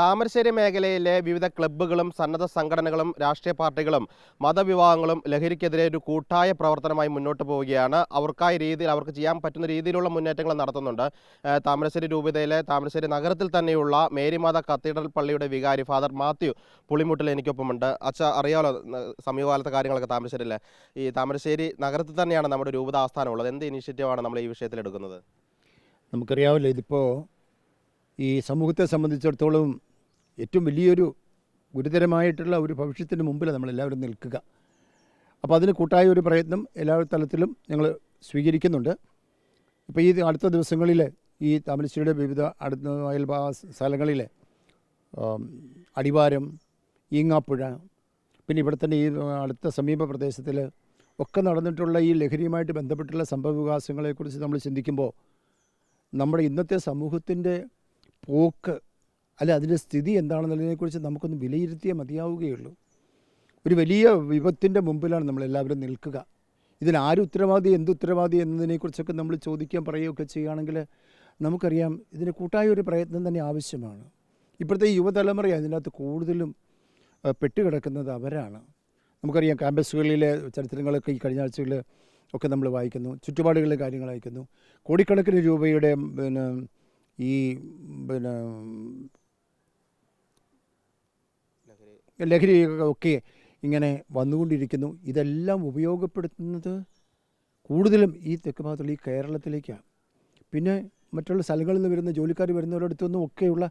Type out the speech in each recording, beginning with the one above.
താമരശ്ശേരി മേഖലയിലെ വിവിധ ക്ലബ്ബുകളും സന്നദ്ധ സംഘടനകളും രാഷ്ട്രീയ പാർട്ടികളും മതവിഭാഗങ്ങളും ലഹരിക്കെതിരെ ഒരു കൂട്ടായ പ്രവർത്തനമായി മുന്നോട്ട് പോവുകയാണ്. അവർക്കായ രീതിയിൽ അവർക്ക് ചെയ്യാൻ പറ്റുന്ന രീതിയിലുള്ള മുന്നേറ്റങ്ങൾ നടത്തുന്നുണ്ട്. താമരശ്ശേരി രൂപതയിലെ താമരശ്ശേരി നഗരത്തിൽ തന്നെയുള്ള മേരിമാത കത്തീഡ്രൽ പള്ളിയുടെ വികാരി ഫാദർ മാത്യു പുളിമുട്ടിൽ എനിക്കൊപ്പമുണ്ട്. അച്ഛ അറിയാമല്ലോ സമീപകാലത്തെ കാര്യങ്ങളൊക്കെ താമരശ്ശേരിയിലെ. ഈ താമരശ്ശേരി നഗരത്തിൽ തന്നെയാണ് നമ്മുടെ രൂപത ആസ്ഥാനമുള്ളത് എന്ത് ഇനിഷ്യേറ്റീവാണ് നമ്മൾ ഈ വിഷയത്തിൽ എടുക്കുന്നത്? നമുക്കറിയാമല്ലോ ഇതിപ്പോൾ ഈ സമൂഹത്തെ സംബന്ധിച്ചിടത്തോളം ഏറ്റവും വലിയൊരു ഗുരുതരമായിട്ടുള്ള ഒരു ഭവിഷ്യത്തിന് മുമ്പിൽ നമ്മളെല്ലാവരും നിൽക്കുക. അപ്പോൾ അതിന് കൂട്ടായ ഒരു പ്രയത്നം എല്ലാ തലത്തിലും ഞങ്ങൾ സ്വീകരിക്കുന്നുണ്ട്. ഇപ്പോൾ ഈ അടുത്ത ദിവസങ്ങളിൽ ഈ താമരശ്ശേരിയുടെ വിവിധ അടുത്ത അയൽഭാഗ സ്ഥലങ്ങളിൽ അടിവാരം ഈങ്ങാപ്പുഴ പിന്നെ ഇവിടെ തന്നെ ഈ അടുത്ത സമീപ പ്രദേശത്തിൽ ഒക്കെ നടന്നിട്ടുള്ള ഈ ലഹരിയുമായിട്ട് ബന്ധപ്പെട്ടുള്ള സംഭവ വികാസങ്ങളെക്കുറിച്ച് നമ്മൾ ചിന്തിക്കുമ്പോൾ നമ്മുടെ ഇന്നത്തെ സമൂഹത്തിന്റെ പോക്ക് അല്ല അതിന്റെ സ്ഥിതി എന്താണെന്നുള്ളതിനെക്കുറിച്ച് നമുക്കൊന്ന് വിലയിരുത്തിയേ മതിയാവുകയുള്ളൂ. ഒരു വലിയ വിപത്തിന്റെ മുമ്പിലാണ് നമ്മളെല്ലാവരും നിൽക്കുക. ഇതിനാര് ഉത്തരവാദി എന്ത് ഉത്തരവാദി എന്നതിനെക്കുറിച്ചൊക്കെ നമ്മൾ ചോദിക്കാൻ പറയുകയൊക്കെ ചെയ്യുകയാണെങ്കിൽ നമുക്കറിയാം ഇതിന് കൂട്ടായ ഒരു പ്രയത്നം തന്നെ ആവശ്യമാണ്. ഇപ്പോഴത്തെ യുവതലമുറ അതിനകത്ത് കൂടുതലും പെട്ടുകിടക്കുന്നത് അവരാണ്. നമുക്കറിയാം ക്യാമ്പസുകളിലെ ചരിത്രങ്ങളൊക്കെ ഈ കഴിഞ്ഞ ആഴ്ചകളിൽ ഒക്കെ നമ്മൾ വായിക്കുന്നു ചുറ്റുപാടുകളിലെ കാര്യങ്ങൾ വായിക്കുന്നു. കോടിക്കണക്കിന് രൂപയുടെ പിന്നെ ഈ പിന്നെ ലഹരി ഒക്കെ ഇങ്ങനെ വന്നുകൊണ്ടിരിക്കുന്നു. ഇതെല്ലാം ഉപയോഗപ്പെടുത്തുന്നത് കൂടുതലും ഈ തെക്ക് ഭാഗത്തുള്ള ഈ കേരളത്തിലേക്കാണ്. പിന്നെ മറ്റുള്ള സ്ഥലങ്ങളിൽ നിന്ന് വരുന്ന ജോലിക്കാർ വരുന്നവരടുത്തൊന്നും ഒക്കെയുള്ള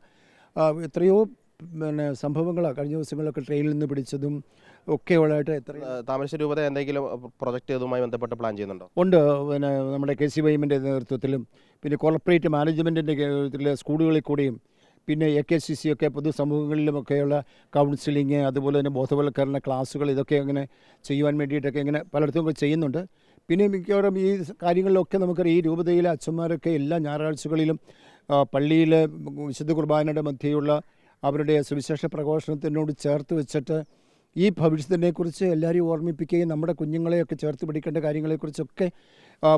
ആ, എത്രയോ പിന്നെ സംഭവങ്ങളാണ് കഴിഞ്ഞ ദിവസങ്ങളിലൊക്കെ ട്രെയിനിൽ നിന്ന് പിടിച്ചതും ഒക്കെ ഉള്ളതായിട്ട് എത്ര താമരശ്ശേരി രൂപത എന്തെങ്കിലും പ്രൊജക്റ്റ് ഇതുമായി ബന്ധപ്പെട്ട് പ്ലാൻ ചെയ്യുന്നുണ്ടോ? ഉണ്ട്. പിന്നെ നമ്മുടെ കെ സി വൈമിന്റെ നേതൃത്വത്തിലും പിന്നെ കോർപ്പറേറ്റ് മാനേജ്മെന്റിന്റെ നേതൃത്വത്തിൽ സ്കൂളുകളിൽ കൂടിയും പിന്നെ എ കെ സി സി ഒക്കെ പൊതുസമൂഹങ്ങളിലുമൊക്കെയുള്ള കൗൺസിലിങ് അതുപോലെ തന്നെ ബോധവൽക്കരണ ക്ലാസ്സുകൾ ഇതൊക്കെ അങ്ങനെ ചെയ്യുവാൻ വേണ്ടിയിട്ടൊക്കെ ഇങ്ങനെ പലയിടത്തും ഒക്കെ ചെയ്യുന്നുണ്ട്. പിന്നെ മിക്കവാറും ഈ കാര്യങ്ങളിലൊക്കെ നമുക്കറിയാം ഈ രൂപതയിലെ അച്ഛന്മാരൊക്കെ എല്ലാ ഞായറാഴ്ചകളിലും പള്ളിയിലെ വിശുദ്ധ കുർബാനയുടെ മധ്യയുള്ള അവരുടെ സുവിശേഷ പ്രഘോഷണത്തിനോട് ചേർത്ത് വെച്ചിട്ട് ഈ ഭവിഷ്യത്തിനെക്കുറിച്ച് എല്ലാവരെയും ഓർമ്മിപ്പിക്കുകയും നമ്മുടെ കുഞ്ഞുങ്ങളെയൊക്കെ ചേർത്ത് പിടിക്കേണ്ട കാര്യങ്ങളെക്കുറിച്ചൊക്കെ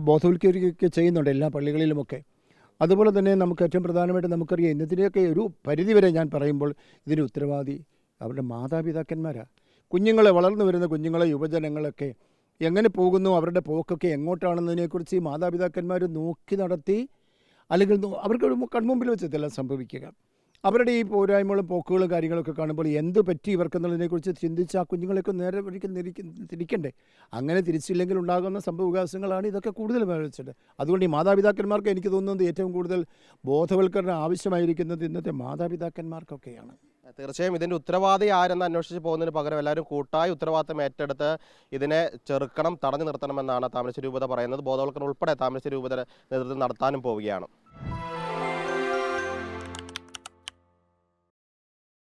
ബോധവൽക്കരിക്കുകയൊക്കെ ചെയ്യുന്നുണ്ട് എല്ലാ പള്ളികളിലുമൊക്കെ. അതുപോലെ തന്നെ നമുക്ക് ഏറ്റവും പ്രധാനമായിട്ട് നമുക്കറിയാം ഇന്നതിനെയൊക്കെ ഒരു പരിധിവരെ ഞാൻ പറയുമ്പോൾ ഇതിന് ഉത്തരവാദി അവരുടെ മാതാപിതാക്കന്മാരാണ് കുഞ്ഞുങ്ങളെ വളർന്നു വരുന്ന കുഞ്ഞുങ്ങളെ യുവജനങ്ങളൊക്കെ എങ്ങനെ പോകുന്നു അവരുടെ പോക്കൊക്കെ എങ്ങോട്ടാണെന്നതിനെക്കുറിച്ച് മാതാപിതാക്കന്മാർ നോക്കി നടത്തി അല്ലെങ്കിൽ അവർക്ക് കൺമുമ്പിൽ വെച്ചതെല്ലാം സംഭവിക്കുക. അവരുടെ ഈ പോരായ്മകളും പോക്കുകളും കാര്യങ്ങളൊക്കെ കാണുമ്പോൾ എന്ത് പറ്റി ഇവർക്കെന്നുള്ളതിനെക്കുറിച്ച് ചിന്തിച്ച് ആ കുഞ്ഞുങ്ങളെയൊക്കെ നേരെ ഒരിക്കൽ തിരിക്കണ്ടേ? അങ്ങനെ തിരിച്ചില്ലെങ്കിൽ ഉണ്ടാകുന്ന സംഭവവികാസങ്ങളാണ് ഇതൊക്കെ കൂടുതൽ ബാധിച്ചത് അതുകൊണ്ട് ഈ മാതാപിതാക്കന്മാർക്ക് എനിക്ക് തോന്നുന്നത് ഏറ്റവും കൂടുതൽ ബോധവൽക്കരണം ആവശ്യമായിരിക്കുന്നത് ഇന്നത്തെ മാതാപിതാക്കന്മാർക്കൊക്കെയാണ്. തീർച്ചയായും ഇതിന്റെ ഉത്തരവാദി ആരെന്ന് അന്വേഷിച്ച് പോകുന്നതിന് പകരം എല്ലാവരും കൂട്ടായി ഉത്തരവാദിത്തം ഏറ്റെടുത്ത് ഇതിനെ ചെറുക്കണം തടഞ്ഞു നിർത്തണമെന്നാണ് താമരശ്ശേരി രൂപത പറയുന്നത്. ബോധവൽക്കരണം ഉൾപ്പെടെ താമരശ്ശേരി രൂപത നേതൃത്വം നടത്താനും പോവുകയാണ്.